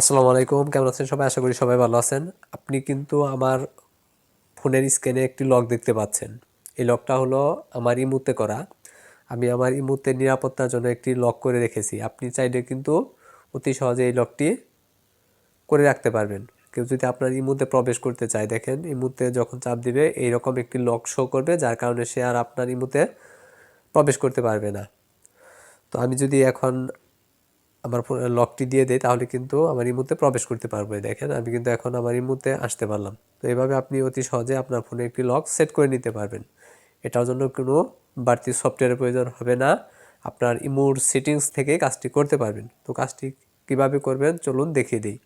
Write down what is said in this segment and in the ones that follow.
আসসালামু আলাইকুম, কেমন আছেন সবাই? আশা করি সবাই ভালো আছেন। আপনি কিন্তু আমার ফোনের স্ক্রিনে একটি লক দেখতে পাচ্ছেন। এই লকটা হলো আমার ইমুতে করা। আমি আমার ইমুতে নিরাপত্তার জন্য একটি লক করে রেখেছি। আপনি চাইলে কিন্তু অতি সহজে এই লকটি করে রাখতে পারবেন। কেউ যদি আপনার ইমুতে প্রবেশ করতে চায়, দেখেন ইমুতে যখন চাপ দিবে, এইরকম একটি লক শো করবে, যার কারণে সে আর আপনার ইমুতে প্রবেশ করতে পারবে না। তো আমি যদি এখন আমার লকটি দিয়ে দেয় তাহলে কিন্তু আমার ইমুতে প্রবেশ করতে পারব। দেখেন, আমি কিন্তু এখন আমার ইমুতে আসতে পারলাম। তো এইভাবে আপনি অতি সহজে আপনার ফোনে একটি লক সেট করে নিতে পারবেন। এটার জন্য কোনো বাড়তি সফটওয়্যারের প্রয়োজন হবে না। আপনার ইমুর সেটিংস থেকে কাজটি করতে পারবেন। তো কাজটি কীভাবে করবেন? চলুন দেখিয়ে দিই।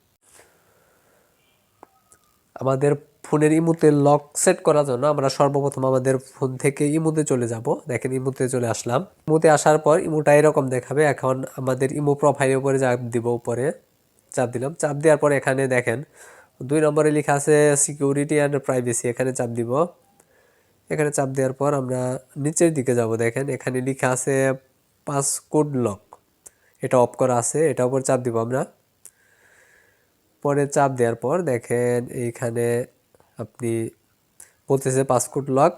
আমাদের ফোনের ইমুতে লক সেট করার জন্য আমরা সর্বপ্রথম আমাদের ফোন থেকে ইমুতে চলে যাব। দেখেন ইমুতে চলে আসলাম। ইমুতে আসার পর ইমুটা এরকম দেখাবে, এখন আমাদের ইমু প্রোফাইলের উপরে চাপ দিব উপরে, চাপ দিলাম। চাপ দেওয়ার পর এখানে দেখেন দুই নম্বরে লেখা আছে সিকিউরিটি অ্যান্ড প্রাইভেসি এখানে চাপ দিব। এখানে চাপ দেওয়ার পর আমরা নিচের দিকে যাব। দেখেন এখানে লেখা আছে পাসকোড লক এটা অফ করা আছে এটা উপর চাপ দিব আমরা। পরে চাপ দেওয়ার পর দেখেন এইখানে আপনি বলতেছে পাসপোর্ট লক,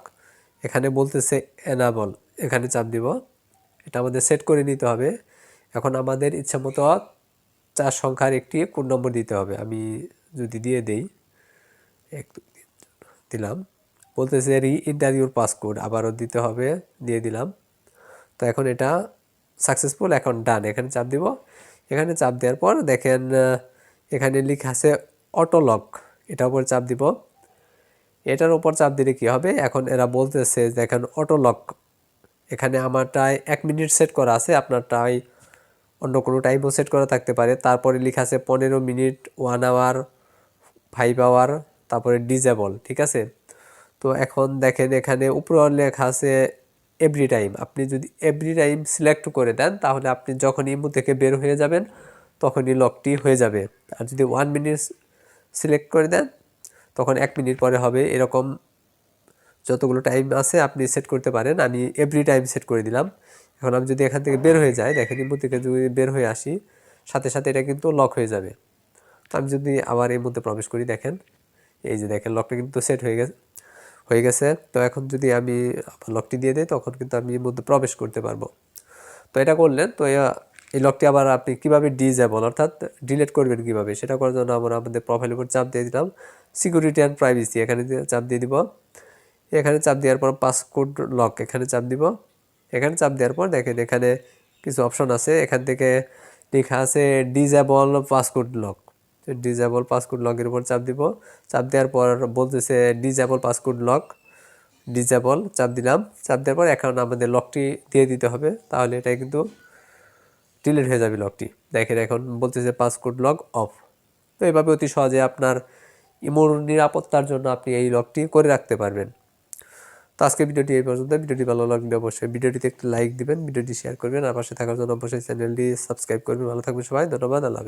এখানে বলতেছে এনাবল এখানে চাপ দিব। এটা আমাদের সেট করে নিতে হবে। এখন আমাদের ইচ্ছা মতো চার সংখ্যার একটি কোড নম্বর দিতে হবে। আমি যদি দিয়ে দেই, এক দিলাম। বলতেছে রি ইন্টারভিউর পাসকোড আবারও দিতে হবে, দিয়ে দিলাম। তো এখন এটা সাকসেসফুল এখন ডান এখানে চাপ দিব। এখানে চাপ দেওয়ার পর দেখেন এখানে লেখা আছে অটোলক এটার উপর চাপ দিব। এটার উপর চাপ দিলে কি হবে? এখন এরা বলতেছে দেখেন অটোলক এখানে আমারটায় এক মিনিট সেট করা আছে আপনারটাই অন্য কোনো টাইমও সেট করা থাকতে পারে। তারপরে লেখা আছে পনেরো minute one hour five hour তারপরে ডিজেবল ঠিক আছে? তো এখন দেখেন এখানে উপরে লেখা আছে এভরি টাইম আপনি যদি এভরি টাইম সিলেক্ট করে দেন, তাহলে আপনি যখন ইমু থেকে বের হয়ে যাবেন, তখনই লকটি হয়ে যাবে। আর যদি ওয়ান মিনিট সিলেক্ট করে দেন তখন এক মিনিট পরে হবে, এরকম যতগুলো টাইম আছে আপনি সেট করতে পারেন। আমি এভরি টাইম সেট করে দিলাম। এখন আমি যদি এখান থেকে বের হয়ে যাই, দেখেন ইমু থেকে যদি বের হয়ে আসি, সাথে সাথে এটা কিন্তু লক হয়ে যাবে। তো আমি যদি আবার এর মধ্যে প্রবেশ করি, দেখেন, এই যে দেখেন লকটা কিন্তু সেট হয়ে গেছে হয়ে গেছে। তো এখন যদি আমি লকটি দিয়ে দিই, তখন কিন্তু আমি এর মধ্যে প্রবেশ করতে পারব। তো এটা করলেন, তো এই লকটি আবার আপনি কীভাবে ডিজেবল অর্থাৎ ডিলেট করবেন কীভাবে? সেটা করার জন্য আমরা আমাদের প্রোফাইলের উপর চাপ দিয়ে দিলাম। সিকিউরিটি অ্যান্ড প্রাইভেসি এখানে চাপ দিয়ে দিব। এখানে চাপ দেওয়ার পর পাসকোড লক এখানে চাপ দিব। এখানে চাপ দেওয়ার পর দেখেন এখানে কিছু অপশন আছে। এখান থেকে লেখা আছে disable passcode lock disable passcode লকের উপর চাপ দিব। চাপ দেওয়ার পর বলতেছে ডিজেবল পাসকোড লক ডিজেবল চাপ দিলাম। চাপ দেওয়ার পর এখন আমাদের লকটি দিয়ে দিতে হবে। তাহলে এটা কিন্তু ডিলিট হয়ে যাবে লগটি দেখেন এখন বলতেছে পাসকোড লগ অফ তো এভাবে অতি সহজে আপনার ইমোর নিরাপত্তার জন্য আপনি এই লগটি করে রাখতে পারবেন। তো আজকে ভিডিওটি এই পর্যন্ত। ভিডিওটি ভালো লাগলে অবশ্যই ভিডিওটিতে একটি লাইক দিবেন, ভিডিওটি শেয়ার করবেন, আর পাশে থাকার জন্য অবশ্যই চ্যানেলটি সাবস্ক্রাইব করবেন। ভালো থাকবেন সবাই, ধন্যবাদ, আল্লাহ